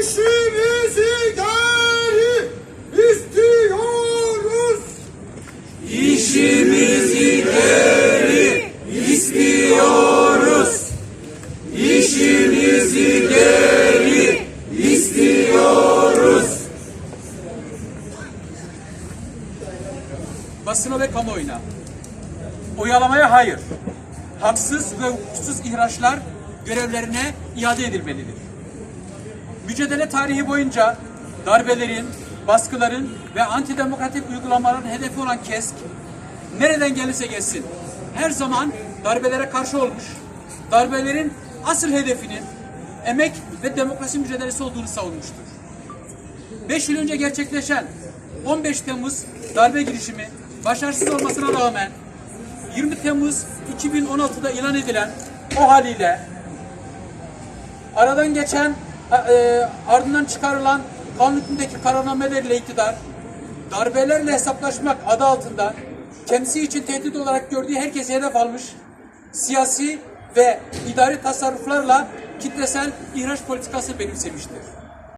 İşimizi geri istiyoruz. İşimizi geri istiyoruz. İşimizi geri istiyoruz. basına ve kamuoyuna. Oyalamaya hayır. Haksız ve hukuksuz ihraçlar görevlerine iade edilmelidir. Mücadele tarihi boyunca darbelerin, baskıların ve antidemokratik uygulamaların hedefi olan KESK, nereden gelirse gelsin, her zaman darbelere karşı olmuş, darbelerin asıl hedefinin emek ve demokrasi mücadelesi olduğunu savunmuştur. 5 yıl önce gerçekleşen 15 Temmuz darbe girişimi başarısız olmasına rağmen 20 Temmuz 2016'da ilan edilen o haliyle aradan geçen e, ardından çıkarılan kanun hükmündeki kararnamelerle iktidar darbelerle hesaplaşmak adı altında kendisi için tehdit olarak gördüğü herkesi hedef almış siyasi ve idari tasarruflarla kitlesel ihraç politikası benimsemiştir.